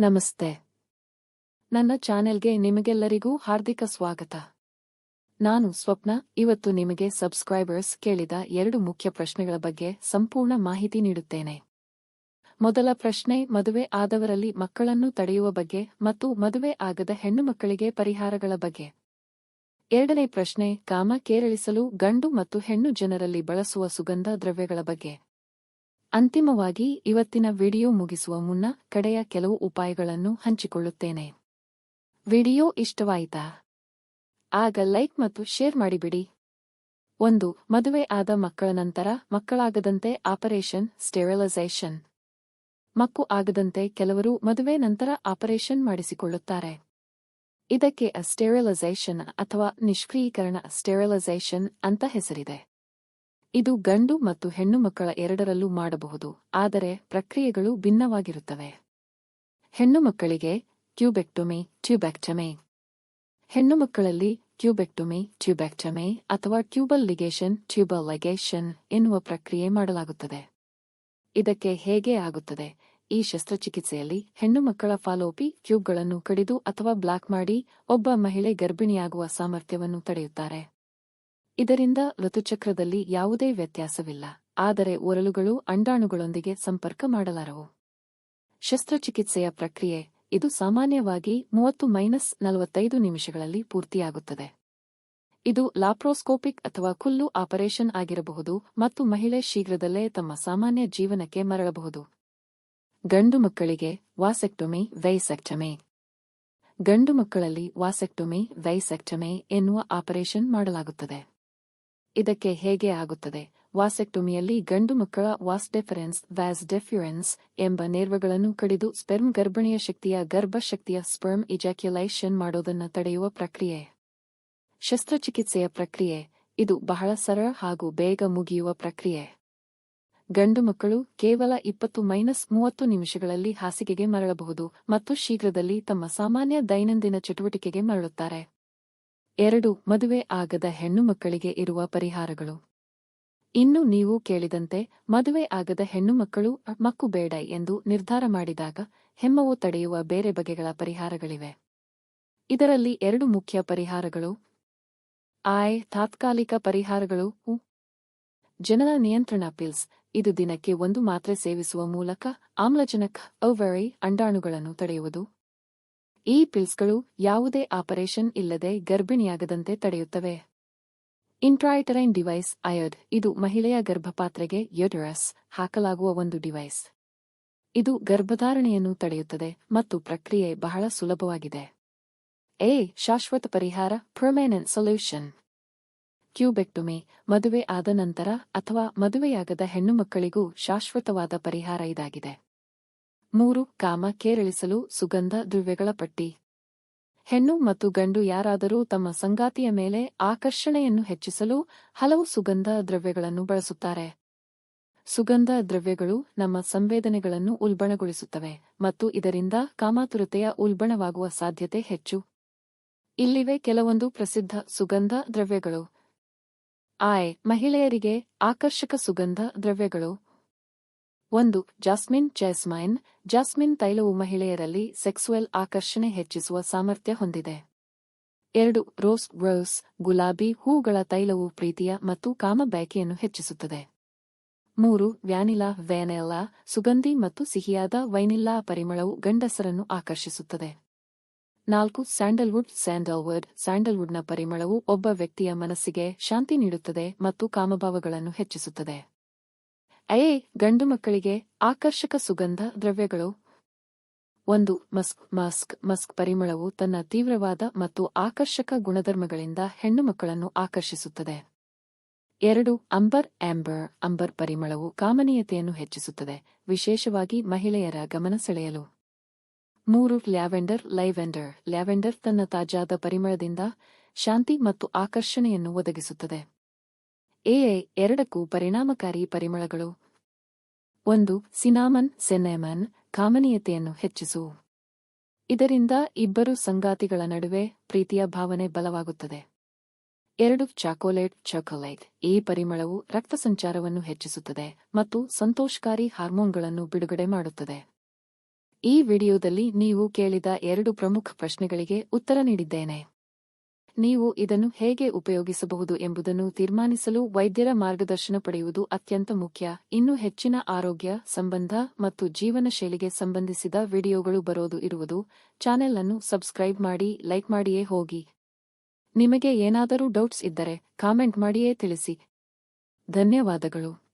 ನಮಸ್ತೆ. ನನ್ನ ಚಾನೆಲ್ಗೆ ನಿಮಗೆಲ್ಲರಿಗೂ ಹಾರ್ದಿಕ ಸ್ವಾಗತ. ನಾನು ಸ್ವಪ್ನ, ಇವತ್ತು ನಿಮಗೆ ಸಬ್ಸ್ಕ್ರೈಬರ್ಸ್ ಕೇಳಿದ ಎರಡು ಮುಖ್ಯ ಪ್ರಶ್ನೆಗಳ ಬಗ್ಗೆ ಸಂಪೂರ್ಣ ಮಾಹಿತಿ ನೀಡುತ್ತೇನೆ. ಮೊದಲ ಪ್ರಶ್ನೆ, ಮದುವೆ ಆದವರಲ್ಲಿ ಮಕ್ಕಳನ್ನು ತಡೆಯುವ ಬಗ್ಗೆ ಮತ್ತು ಮದುವೆ ಆಗದ ಹೆಣ್ಣು ಮಕ್ಕಳಿಗೆ ಪರಿಹಾರಗಳ ಬಗ್ಗೆ. ಎರಡನೇ ಪ್ರಶ್ನೆ, ಕಾಮ ಕೇರಳಿಸಲು ಗಂಡು ಮತ್ತು ಹೆಣ್ಣು ಜನರಲ್ಲಿ ಬಳಸುವ ಸುಗಂಧ ದ್ರವ್ಯಗಳ ಬಗ್ಗೆ. ಅಂತಿಮವಾಗಿ ಇವತ್ತಿನ ವಿಡಿಯೋ ಮುಗಿಸುವ ಮುನ್ನ ಕಡೆಯ ಕೆಲವು ಉಪಾಯಗಳನ್ನು ಹಂಚಿಕೊಳ್ಳುತ್ತೇನೆ. ವಿಡಿಯೋ ಇಷ್ಟವಾಯಿತಾ? ಆಗ ಲೈಕ್ ಮತ್ತು ಶೇರ್ ಮಾಡಿಬಿಡಿ. ಒಂದು, ಮದುವೆ ಆದ ಮಕ್ಕಳ ನಂತರ ಮಕ್ಕಳಾಗದಂತೆ ಆಪರೇಷನ್ ಸ್ಟೆರಿಲೈಸೇಷನ್. ಮಕ್ಕು ಆಗದಂತೆ ಕೆಲವರು ಮದುವೆ ನಂತರ ಆಪರೇಷನ್ ಮಾಡಿಸಿಕೊಳ್ಳುತ್ತಾರೆ. ಇದಕ್ಕೆ ಸ್ಟೆರಿಲೈಸೇಷನ್ ಅಥವಾ ನಿಷ್ಕ್ರಿಯೀಕರಣ ಸ್ಟೆರಿಲೈಸೇಷನ್ ಅಂತ ಹೆಸರಿದೆ. ಇದು ಗಂಡು ಮತ್ತು ಹೆಣ್ಣು ಮಕ್ಕಳ ಎರಡರಲ್ಲೂ ಮಾಡಬಹುದು, ಆದರೆ ಪ್ರಕ್ರಿಯೆಗಳು ಭಿನ್ನವಾಗಿರುತ್ತವೆ. ಹೆಣ್ಣು ಮಕ್ಕಳಿಗೆ ಟ್ಯೂಬೆಕ್ಟೊಮಿ ಟ್ಯೂಬ್ಯಾಕ್ಟಮೆ ಹೆಣ್ಣು ಮಕ್ಕಳಲ್ಲಿ ಟ್ಯೂಬೆಕ್ಟೊಮಿ ಟ್ಯೂಬ್ಯಾಕ್ಟಮೆ ಅಥವಾ ಟ್ಯೂಬಲ್ ಲಿಗೇಷನ್, ಟ್ಯೂಬಲ್ ಲೈಗೇಷನ್ ಎನ್ನುವ ಪ್ರಕ್ರಿಯೆ ಮಾಡಲಾಗುತ್ತದೆ. ಇದಕ್ಕೆ ಹೇಗೆ ಆಗುತ್ತದೆ? ಈ ಶಸ್ತ್ರಚಿಕಿತ್ಸೆಯಲ್ಲಿ ಹೆಣ್ಣು ಮಕ್ಕಳ ಫಾಲೋಪಿ ಟ್ಯೂಬ್ಗಳನ್ನು ಕಡಿದು ಅಥವಾ ಬ್ಲಾಕ್ ಮಾಡಿ ಒಬ್ಬ ಮಹಿಳೆ ಗರ್ಭಿಣಿಯಾಗುವ ಸಾಮರ್ಥ್ಯವನ್ನು ತಡೆಯುತ್ತಾರೆ. ಇದರಿಂದ ಋತುಚಕ್ರದಲ್ಲಿ ಯಾವುದೇ ವ್ಯತ್ಯಾಸವಿಲ್ಲ, ಆದರೆ ಒರಲುಗಳು ಅಂಡಾಣುಗಳೊಂದಿಗೆ ಸಂಪರ್ಕ ಮಾಡಲಾರವು. ಶಸ್ತ್ರಚಿಕಿತ್ಸೆಯ ಪ್ರಕ್ರಿಯೆ, ಇದು ಸಾಮಾನ್ಯವಾಗಿ ಮೂವತ್ತು ಮೈನಸ್ ನಲವತ್ತೈದು ನಿಮಿಷಗಳಲ್ಲಿ ಪೂರ್ತಿಯಾಗುತ್ತದೆ. ಇದು ಲಾಪ್ರೋಸ್ಕೋಪಿಕ್ ಅಥವಾ ಕುಲ್ಲು ಆಪರೇಷನ್ ಆಗಿರಬಹುದು ಮತ್ತು ಮಹಿಳೆ ಶೀಘ್ರದಲ್ಲೇ ತಮ್ಮ ಸಾಮಾನ್ಯ ಜೀವನಕ್ಕೆ ಮರಳಬಹುದು. ಗಂಡು ಮಕ್ಕಳಿಗೆ ವಾಸೆಕ್ಟೊಮಿ, ವೈಸೆಕ್ಟಮಿ. ಗಂಡು ಮಕ್ಕಳಲ್ಲಿ ವಾಸೆಕ್ಟೊಮಿ, ವೈಸೆಕ್ಟಮಿ ಎನ್ನುವ ಆಪರೇಷನ್ ಮಾಡಲಾಗುತ್ತದೆ. ಇದಕ್ಕೆ ಹೇಗೆ ಆಗುತ್ತದೆ? ವಾಸೆಕ್ಟೊಮಿಯಲ್ಲಿ ಗಂಡು ಮಕ್ಕಳ ವಾಸ್ ಡೆಫರೆನ್ಸ್, ವ್ಯಾಸ್ ಡೆಫ್ಯುರೆನ್ಸ್ ಎಂಬ ನೇರ್ವಗಳನ್ನು ಕಡಿದು ಸ್ಪೆರ್ಮ್ ಗರ್ಭಿಣಿಯ ಶಕ್ತಿಯ ಗರ್ಭಶಕ್ತಿಯ ಸ್ಪರ್ಮ್ ಇಜಾಕ್ಯುಲೇಷನ್ ಮಾಡೋದನ್ನು ತಡೆಯುವ ಪ್ರಕ್ರಿಯೆ. ಶಸ್ತ್ರಚಿಕಿತ್ಸೆಯ ಪ್ರಕ್ರಿಯೆ. ಇದು ಬಹಳ ಸರಳ ಹಾಗೂ ಬೇಗ ಮುಗಿಯುವ ಪ್ರಕ್ರಿಯೆ. ಗಂಡು ಮಕ್ಕಳು ಕೇವಲ ಇಪ್ಪತ್ತು ಮೈನಸ್ ಮೂವತ್ತು ನಿಮಿಷಗಳಲ್ಲಿ ಹಾಸಿಗೆಗೆ ಮರಳಬಹುದು ಮತ್ತು ಶೀಘ್ರದಲ್ಲಿ ತಮ್ಮ ಸಾಮಾನ್ಯ ದೈನಂದಿನ ಚಟುವಟಿಕೆಗೆ ಮರಳುತ್ತಾರೆ. ಎರಡು, ಮದುವೆ ಆಗದ ಹೆಣ್ಣು ಮಕ್ಕಳಿಗೆ ಇರುವ ಪರಿಹಾರಗಳು. ಇನ್ನು ನೀವು ಕೇಳಿದಂತೆ, ಮದುವೆ ಆಗದ ಹೆಣ್ಣುಮಕ್ಕಳು ಮಕ್ಕು ಬೇಡ ಎಂದು ನಿರ್ಧಾರ ಮಾಡಿದಾಗ, ಹೆಮ್ಮವು ತಡೆಯುವ ಬೇರೆ ಬಗೆಗಳ ಪರಿಹಾರಗಳಿವೆ. ಇದರಲ್ಲಿ ಎರಡು ಮುಖ್ಯ ಪರಿಹಾರಗಳು. ಆಯ್, ತಾತ್ಕಾಲಿಕ ಪರಿಹಾರಗಳು. ಜನನ ನಿಯಂತ್ರಣ ಪಿಲ್ಸ್. ಇದು ದಿನಕ್ಕೆ ಒಂದು ಮಾತ್ರೆ ಸೇವಿಸುವ ಮೂಲಕ ಆಮ್ಲಜನಕ ಅವರಿ ಅಂಡಾಣುಗಳನ್ನು ತಡೆಯುವುದು. ಈ ಪಿಲ್ಸ್ಗಳು ಯಾವುದೇ ಆಪರೇಷನ್ ಇಲ್ಲದೆ ಗರ್ಭಿಣಿಯಾಗದಂತೆ ತಡೆಯುತ್ತವೆ. ಇಂಟ್ರಾಯಿಟರೈನ್ ಡಿವೈಸ್ ಅಯೋಡ್ ಇದು ಮಹಿಳೆಯ ಗರ್ಭಪಾತ್ರೆಗೆ ಯೋಡರಸ್ ಹಾಕಲಾಗುವ ಒಂದು ಡಿವೈಸ್ ಇದು ಗರ್ಭಧಾರಣೆಯನ್ನು ತಡೆಯುತ್ತದೆ ಮತ್ತು ಪ್ರಕ್ರಿಯೆ ಬಹಳ ಸುಲಭವಾಗಿದೆ. ಎ ಶಾಶ್ವತ ಪರಿಹಾರ ಪರ್ಮನೆಂಟ್ ಸೊಲ್ಯೂಷನ್ ಕ್ಯೂಬೆಕ್ಟೊಮಿ ಮದುವೆ ಆದ ನಂತರ ಅಥವಾ ಮದುವೆಯಾಗದ ಹೆಣ್ಣುಮಕ್ಕಳಿಗೂ ಶಾಶ್ವತವಾದ ಪರಿಹಾರ ಇದಾಗಿದೆ. ಮೂರು, ಕಾಮ ಕೇರಳಿಸಲು ಸುಗಂಧ ದ್ರವ್ಯಗಳ ಪಟ್ಟಿ. ಹೆಣ್ಣು ಮತ್ತು ಗಂಡು ಯಾರಾದರೂ ತಮ್ಮ ಸಂಗಾತಿಯ ಮೇಲೆ ಆಕರ್ಷಣೆಯನ್ನು ಹೆಚ್ಚಿಸಲು ಹಲವು ಸುಗಂಧ ದ್ರವ್ಯಗಳನ್ನು ಬಳಸುತ್ತಾರೆ. ಸುಗಂಧ ದ್ರವ್ಯಗಳು ನಮ್ಮ ಸಂವೇದನೆಗಳನ್ನು ಉಲ್ಬಣಗೊಳಿಸುತ್ತವೆ ಮತ್ತು ಇದರಿಂದ ಕಾಮಾತುರತೆಯ ಉಲ್ಬಣವಾಗುವ ಸಾಧ್ಯತೆ ಹೆಚ್ಚು. ಇಲ್ಲಿವೆ ಕೆಲವೊಂದು ಪ್ರಸಿದ್ಧ ಸುಗಂಧ ದ್ರವ್ಯಗಳು. ಆಯ್, ಮಹಿಳೆಯರಿಗೆ ಆಕರ್ಷಕ ಸುಗಂಧ ದ್ರವ್ಯಗಳು. ಒಂದು, ಜಾಸ್ಮಿನ್ ಜಾಸ್ಮೈನ್ ಜಾಸ್ಮಿನ್ ತೈಲವು ಮಹಿಳೆಯರಲ್ಲಿ ಸೆಕ್ಸುವಲ್ ಆಕರ್ಷಣೆ ಹೆಚ್ಚಿಸುವ ಸಾಮರ್ಥ್ಯ ಹೊಂದಿದೆ. ಎರಡು, ರೋಸ್ ರೋಸ್, ಗುಲಾಬಿ, ಹೂಗಳ ತೈಲವು ಪ್ರೀತಿಯ ಮತ್ತು ಕಾಮ ಬಯಕೆಯನ್ನು ಹೆಚ್ಚಿಸುತ್ತದೆ. ಮೂರು, ವ್ಯಾನಿಲಾ, ವ್ಯಾನೆಲ್ಲಾ, ಸುಗಂಧಿ ಮತ್ತು ಸಿಹಿಯಾದ ವೈನಿಲ್ಲಾ ಪರಿಮಳವು ಗಂಡಸರನ್ನು ಆಕರ್ಷಿಸುತ್ತದೆ. ನಾಲ್ಕು, ಸ್ಯಾಂಡಲ್ವುಡ್ ಸ್ಯಾಂಡಲ್ವುಡ್ ಸ್ಯಾಂಡಲ್ವುಡ್ನ ಪರಿಮಳವು ಒಬ್ಬ ವ್ಯಕ್ತಿಯ ಮನಸ್ಸಿಗೆ ಶಾಂತಿ ನೀಡುತ್ತದೆ ಮತ್ತು ಕಾಮಭಾವಗಳನ್ನು ಹೆಚ್ಚಿಸುತ್ತದೆ. ಐ ಗಂಡು ಮಕ್ಕಳಿಗೆ ಆಕರ್ಷಕ ಸುಗಂಧ ದ್ರವ್ಯಗಳು. ಒಂದು, ಮಸ್ಕ್ ಮಸ್ಕ್ ಮಸ್ಕ್ ಪರಿಮಳವು ತನ್ನ ತೀವ್ರವಾದ ಮತ್ತು ಆಕರ್ಷಕ ಗುಣಧರ್ಮಗಳಿಂದ ಹೆಣ್ಣು ಮಕ್ಕಳನ್ನು ಆಕರ್ಷಿಸುತ್ತದೆ. ಎರಡು, ಅಂಬರ್, ಆಂಬರ್, ಅಂಬರ್ ಪರಿಮಳವು ಕಾಮನೀಯತೆಯನ್ನು ಹೆಚ್ಚಿಸುತ್ತದೆ, ವಿಶೇಷವಾಗಿ ಮಹಿಳೆಯರ ಗಮನ ಸೆಳೆಯಲು. ಮೂರು, ಲ್ಯಾವೆಂಡರ್ ಲೈವೆಂಡರ್ ಲ್ಯಾವೆಂಡರ್ ತನ್ನ ತಾಜಾದ ಪರಿಮಳದಿಂದ ಶಾಂತಿ ಮತ್ತು ಆಕರ್ಷಣೆಯನ್ನು ಒದಗಿಸುತ್ತದೆ. ಎ ಎರಡಕ್ಕೂ ಪರಿಣಾಮಕಾರಿ ಪರಿಮಳಗಳು. ಒಂದು, ಸಿನಾಮನ್, ಸೆನೆಮನ್, ಕಾಮನೀಯತೆಯನ್ನು ಹೆಚ್ಚಿಸು. ಇದರಿಂದ ಇಬ್ಬರು ಸಂಗಾತಿಗಳ ನಡುವೆ ಪ್ರೀತಿಯ ಭಾವನೆ ಬಲವಾಗುತ್ತದೆ. ಎರಡು, ಚಾಕೋಲೇಟ್, ಚಾಕೊಲೇಟ್, ಈ ಪರಿಮಳವು ರಕ್ತ ಸಂಚಾರವನ್ನು ಹೆಚ್ಚಿಸುತ್ತದೆ ಮತ್ತು ಸಂತೋಷಕಾರಿ ಹಾರ್ಮೋನ್ಗಳನ್ನು ಬಿಡುಗಡೆ ಮಾಡುತ್ತದೆ. ಈ ವಿಡಿಯೋದಲ್ಲಿ ನೀವು ಕೇಳಿದ ಎರಡು ಪ್ರಮುಖ ಪ್ರಶ್ನೆಗಳಿಗೆ ಉತ್ತರ ನೀಡಿದ್ದೇನೆ. ನೀವು ಇದನ್ನು ಹೇಗೆ ಉಪಯೋಗಿಸಬಹುದು ಎಂಬುದನ್ನು ತೀರ್ಮಾನಿಸಲು ವೈದ್ಯರ ಮಾರ್ಗದರ್ಶನ ಪಡೆಯುವುದು ಅತ್ಯಂತ ಮುಖ್ಯ. ಇನ್ನು ಹೆಚ್ಚಿನ ಆರೋಗ್ಯ ಸಂಬಂಧ ಮತ್ತು ಜೀವನ ಶೈಲಿಗೆ ಸಂಬಂಧಿಸಿದ ವಿಡಿಯೋಗಳು ಬರೋದು ಇರುವುದು, ಚಾನೆಲ್ ಅನ್ನು ಸಬ್ಸ್ಕ್ರೈಬ್ ಮಾಡಿ, ಲೈಕ್ ಮಾಡಿಯೇ ಹೋಗಿ. ನಿಮಗೆ ಏನಾದರೂ ಡೌಟ್ಸ್ ಇದ್ದರೆ ಕಾಮೆಂಟ್ ಮಾಡಿಯೇ ತಿಳಿಸಿ. ಧನ್ಯವಾದಗಳು.